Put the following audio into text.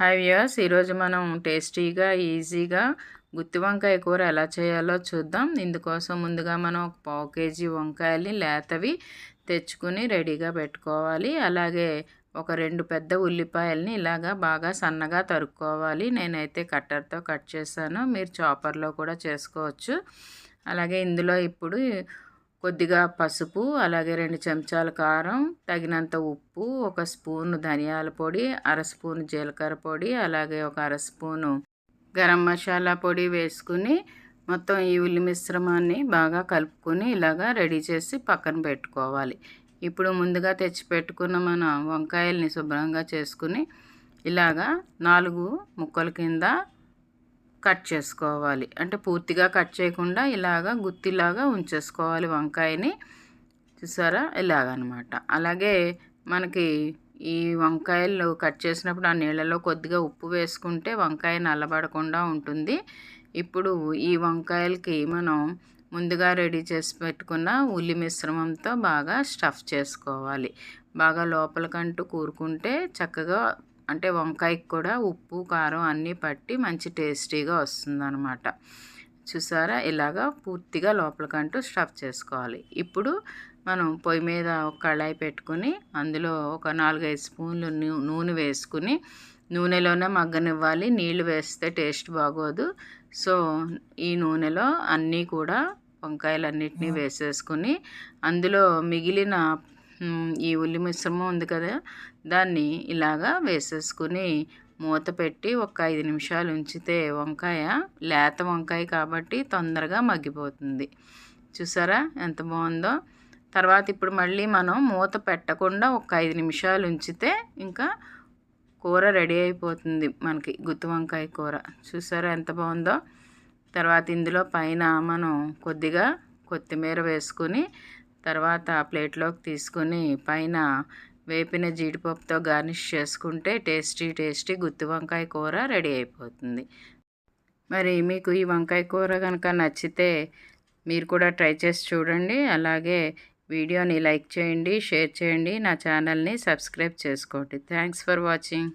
Hi viewers ఈరోజు మనం టేస్టీగా ఈజీగా గుత్తి వంకాయ కూర ఎలా చేయాలో చూద్దాం. ఇందుకోసం ముందుగా మనం ఒక పావు కేజీ వంకాయల్ని లేతవి తెచ్చుకుని రెడీగా పెట్టుకోవాలి. అలాగే ఒక రెండు పెద్ద ఉల్లిపాయల్ని ఇలాగా బాగా సన్నగా తరుక్కోవాలి. నేనైతే కట్టర్తో కట్ చేశాను. మీరు చాపర్లో కూడా చేసుకోవచ్చు. అలాగే ఇందులో ఇప్పుడు కొద్దిగా పసుపు అలాగే రెండు చెంచాల కారం తగినంత ఉప్పు ఒక స్పూను ధనియాల పొడి అర స్పూను జీలకర్ర పొడి అలాగే ఒక అర స్పూను గరం మసాలా పొడి వేసుకుని మొత్తం ఈ ఉల్లి మిశ్రమాన్ని బాగా కలుపుకొని ఇలాగా రెడీ చేసి పక్కన పెట్టుకోవాలి. ఇప్పుడు ముందుగా తెచ్చి పెట్టుకున్న మన వంకాయల్ని శుభ్రంగా చేసుకుని ఇలాగా నాలుగు ముక్కల కింద కట్ చేసుకోవాలి. అంటే పూర్తిగా కట్ చేయకుండా ఇలాగా గుత్తిలాగా ఉంచేసుకోవాలి వంకాయని. చూసారా? ఇలాగనమాట. అలాగే మనకి ఈ వంకాయలు కట్ చేసినప్పుడు ఆ నీళ్ళలో కొద్దిగా ఉప్పు వేసుకుంటే వంకాయ నల్లబడకుండా ఉంటుంది. ఇప్పుడు ఈ వంకాయలకి మనం ముందుగా రెడీ చేసి పెట్టుకున్న ఉల్లి మిశ్రమంతో బాగా స్టఫ్ చేసుకోవాలి. బాగా లోపలికంటూ కూరుకుంటే చక్కగా అంటే వంకాయకి కూడా ఉప్పు కారం అన్నీ పట్టి మంచి టేస్టీగా వస్తుందన్నమాట. చూసారా? ఇలాగా పూర్తిగా లోపలికంటూ స్టఫ్ చేసుకోవాలి. ఇప్పుడు మనం పొయ్యి మీద ఒక కళాయి పెట్టుకుని అందులో ఒక నాలుగైదు స్పూన్లు నూనె వేసుకుని నూనెలోనే మగ్గనివ్వాలి. నీళ్ళు వేస్తే టేస్ట్ బాగోదు. సో ఈ నూనెలో అన్నీ కూడా వంకాయలన్నిటినీ వేసేసుకుని అందులో మిగిలిన ఈ ఉల్లి మిశ్రమం ఉంది కదా దాన్ని ఇలాగా వేసేసుకుని మూత పెట్టి ఒక ఐదు నిమిషాలు ఉంచితే వంకాయ లేత వంకాయ కాబట్టి తొందరగా మగ్గిపోతుంది. చూసారా ఎంత బాగుందో? తర్వాత ఇప్పుడు మళ్ళీ మనం మూత పెట్టకుండా ఒక ఐదు నిమిషాలు ఉంచితే ఇంకా కూర రెడీ అయిపోతుంది మనకి గుత్తి వంకాయ కూర. చూసారా ఎంత బాగుందో? తర్వాత ఇందులో పైన మనం కొద్దిగా కొత్తిమీర వేసుకుని తర్వాత ప్లేట్లోకి తీసుకొని పైన వేపిన జీడిపప్పుతో గార్నిష్ చేసుకుంటే టేస్టీ టేస్టీ గుత్తి వంకాయ కూర రెడీ అయిపోతుంది. మరి మీకు ఈ వంకాయ కూర కనుక నచ్చితే మీరు కూడా ట్రై చేసి చూడండి. అలాగే వీడియోని లైక్ చేయండి షేర్ చేయండి. నా ఛానల్ని సబ్స్క్రైబ్ చేసుకోండి. Thanks for watching.